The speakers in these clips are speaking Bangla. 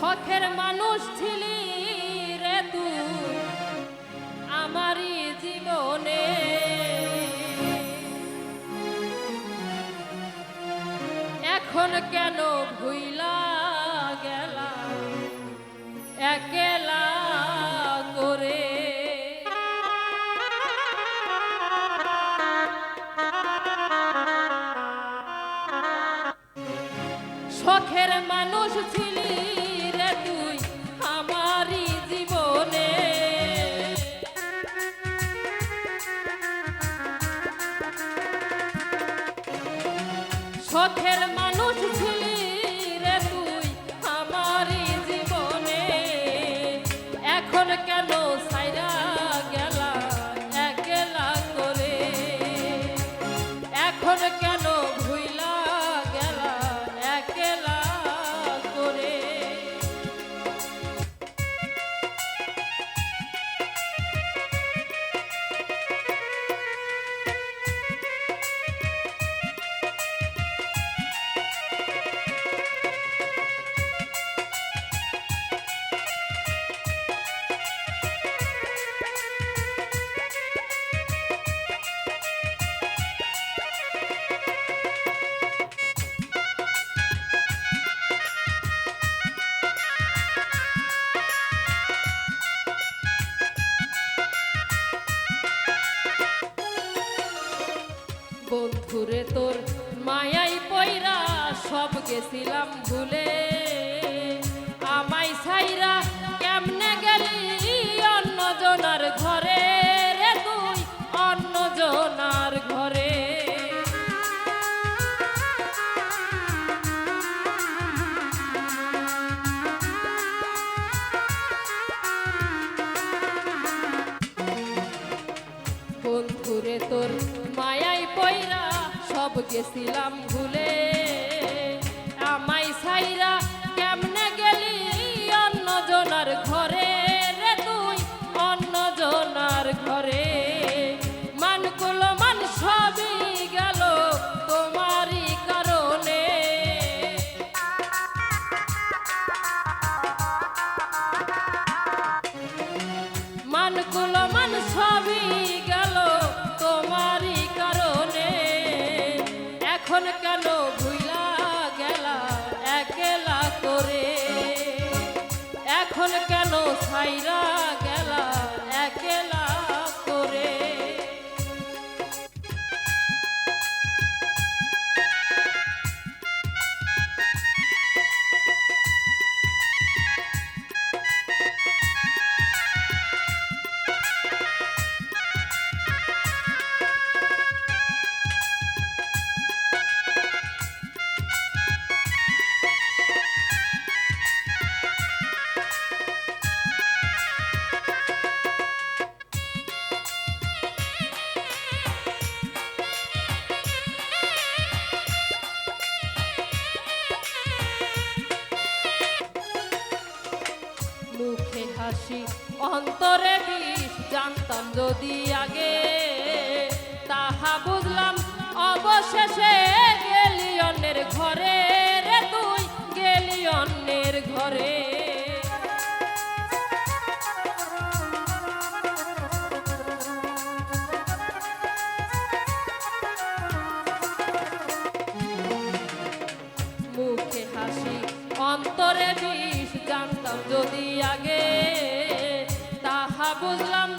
শখের মানুষ ছিলি রে আমারই জীবনে। এখন কেন ভুইলা গেলা, একেলা করে? শখের মানুষ ছিলি বন্ধুরে তোর মায়াই পয়রা সব গেছিলাম ভুলে। আমায় সাইরা কেমনে গেলি অন্য জনার ঘরে? রে তুই অন্য জনার ঘরে। বন্ধুরে তোর মায়াই সব গেছিলাম ভুলে। আমায় ছাইরা কেমনে গেলি অন্য জনার ঘরে? রে তুই অন্য জনার ঘরে। মানকুল মান সবই গেল তোমারই কারণে। মানকুল মান সবই কেন ভুইলা গেলা? করে। এখন কেন ছাইরা হাসি। অন্তরে বিষ জানতাম যদি আগে। তাহা বুঝলাম, অবশেষে গেলি অন্যের ঘরে রে তুই গেলি অন্যের ঘরে অন্তরে বিষ জানতাম যদি আগে তাহা বুঝলাম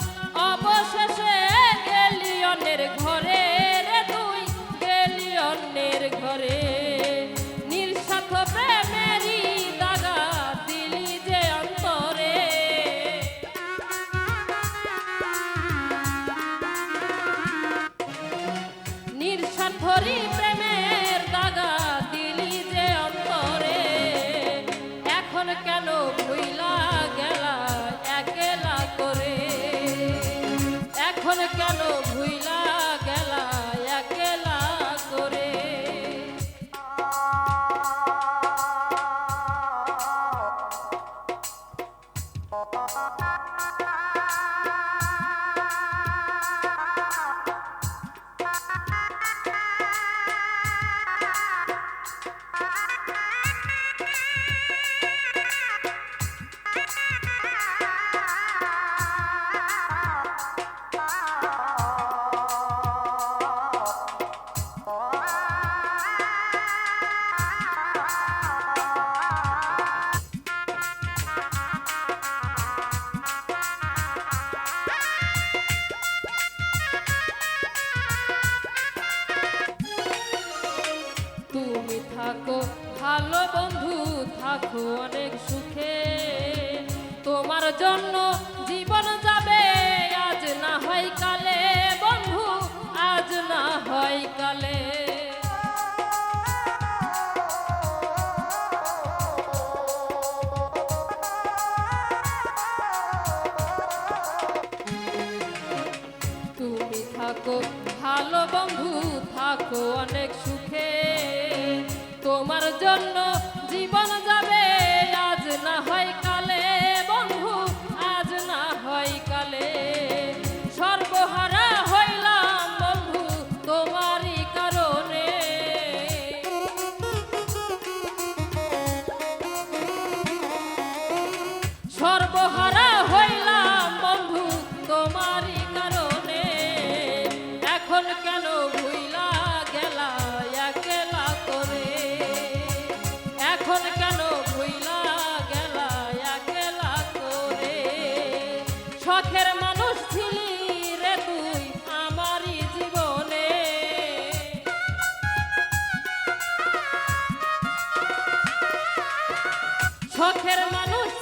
থাকো অনেক সুখে। তোমার জন্য জীবন যাবে, আজ না হয় কালে। বন্ধু, আজ না হয় কালে। তুমি থাকো ভালো বন্ধু, থাকো অনেক সুখে। জন্য জীবন যাবে। আজ না হয় কালে বন্ধু, আজ না হয় কালে। সর্বহারা হইলাম বন্ধু, তোমারই কারণে। সর্ব শখের মানুষ